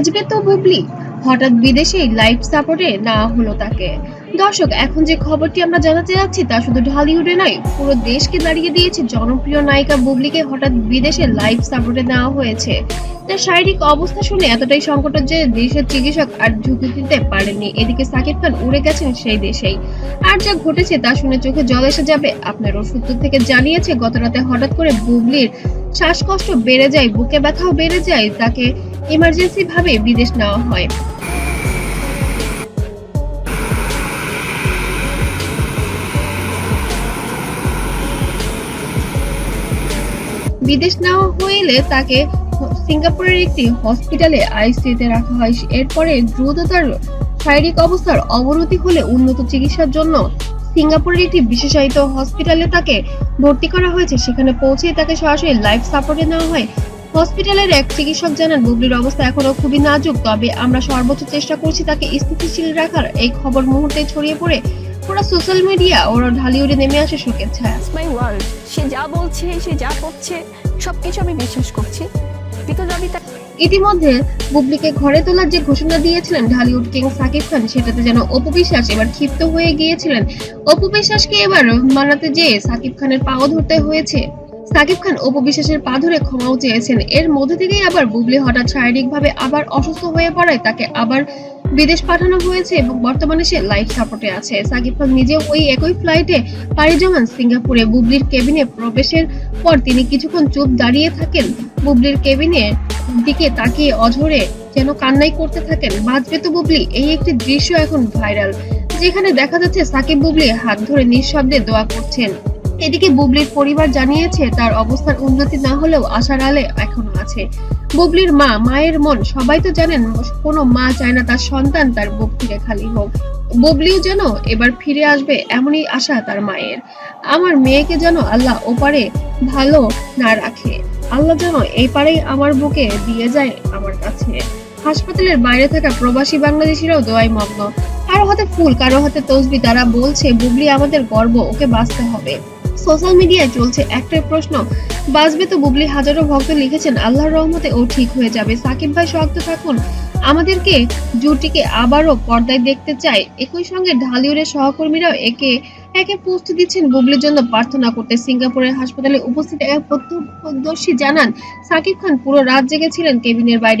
বাজবে তো বুবলি। হঠাৎ বিদেশে লাইফ সাপোর্টে নেওয়া হলো তাকে। দর্শক, এখন যে খবরটি আমরা জানাতে যাচ্ছি তা শুধু ঢালিউডে নয়, পুরো দেশকে দাঁড়িয়ে দিয়েছে জনপ্রিয় নায়িকা বুবলিকে হঠাৎ বিদেশে লাইফ সাপোর্টে নেওয়া হয়েছে। তার শারীরিক অবস্থা শুনে এতটাই সংকটের যে দেশের চিকিৎসক আর ঝুঁকি দিতে পারেননি। এদিকে সাকিব খান উড়ে গেছেন সেই দেশেই। আর যা ঘটেছে তা শুনে চোখে জল এসে যাবে, আপনার ওষুধ থেকে জানিয়েছে, গত রাতে হঠাৎ করে বুবলির শ্বাসকষ্ট বেড়ে যায়, বুকে ব্যথাও বেড়ে যায়, তাকে ইমার্জেন্সি ভাবে বিদেশ নেওয়া হয়। বিদেশ নেওয়া হইলে তাকে সিঙ্গাপুরের একটি হসপিটালে আইসিইউতে রাখা হয়। এরপরে দ্রুত তার শারীরিক অবস্থার অবনতি হলে উন্নত চিকিৎসার জন্য সিঙ্গাপুরের একটি বিশেষায়িত হসপিটালে তাকে ভর্তি করা হয়েছে। সেখানে পৌঁছে তাকে সরাসরি লাইফ সাপোর্টে নেওয়া হয়। হসপিটালের এক চিকিৎসক জানান বুবলির অবস্থা এখনও খুবই নাজুক তবে আমরা সর্বোচ্চ চেষ্টা করছি তাকে স্থিতিশীল রাখার। এই খবর মুহূর্তে ছড়িয়ে পড়ে পুরো সোশ্যাল মিডিয়া ওর ঢালিউডে নেমে আসে শোকের ছায়া। মাই ওয়ার্ল্ড সে যা বলছে সে যা করছে সবকিছু আমি বিশ্বাস করছি। বিকজ আমি ইতিমধ্যে বুবলিকে ঘরে তোলার যে ঘোষণা দিয়েছিলেন ঢালিউড কিং সাকিব খান সেটাতে যেন অপু বিশ্বাস এবার ক্ষিপ্ত হয়ে গিয়েছিলেন। অপু বিশ্বাসকে এবার মানাতে যেয়ে সাকিব খানের পাও ধরতে হয়েছে। সাকিব খান অপু বিশ্বাসের পা ধরে ক্ষমাও চেয়েছেন। এর মধ্যে থেকেই আবার বুবলি হঠাৎ শারীরিকভাবে আবার অসুস্থ হয়ে পড়ায়, তাকে আবার বিদেশ পাঠানো হয়েছে এবং বর্তমানে সে লাইফ সাপোর্টে আছে। সাকিব খান নিজেও ওই একই ফ্লাইটে পাড়ি জমান সিঙ্গাপুরে। বুবলির কেবিনে প্রবেশের পর তিনি কিছুক্ষণ চুপ দাঁড়িয়ে থাকেন। বুবলির কেবিনে দিকে তাকিয়ে অঝরে যেন কান্নাই করতে থাকেন। বাঁচবে তো বুবলি, এই একটি দৃশ্য এখন ভাইরাল, যেখানে দেখা যাচ্ছে সাকিব বুবলি হাত ধরে নিঃশব্দে দোয়া করছেন। এদিকে বুবলির পরিবার জানিয়েছে, তার অবস্থার উন্নতি না হলেও আশার আলে এখনও আছে। বুবলির মা, মায়ের মন, সবাই তো জানেন, কোনো মা চায় না তার সন্তান তার বুক থেকে খালি হোক। বুবলিও যেন এবার ফিরে আসবে এমনই আশা তার মায়ের। আমার মেয়েকে যেন আল্লাহ ওপারে ভালো না রাখে। আল্লাহ যেন এই পারেই আমার বুকে দিয়ে যায় আমার কাছে। হাসপাতালের বাইরে থাকা প্রবাসী বাংলাদেশিরাও দোয়াই মগ্ন। কারও হাতে ফুল, কারও হাতে তসবি, তারা বলছে, বুবলি, আমাদের গর্ব, ওকে বাঁচতে হবে। সোশ্যাল মিডিয়ায় চলছে একটাই প্রশ্ন বাঁচবে তো বুবলি হাজারো ভক্ত লিখেছেন, আল্লাহর রহমতে ও ঠিক হয়ে যাবে। সাকিব ভাই শক্ত থাকুন। আমাদেরকে জুটিকে আবারও পর্দায় দেখতে চাই একই সঙ্গে ঢালিউডের সহকর্মীরাও একে একে পোস্ট দিচ্ছেন বুবলির জন্য প্রার্থনা করতে। সিঙ্গাপুরের হাসপাতালে উপস্থিত এক প্রত্যক্ষদর্শী জানান, সাকিব খান পুরো রাত জেগেছিলেন কেবিনের বাইরে।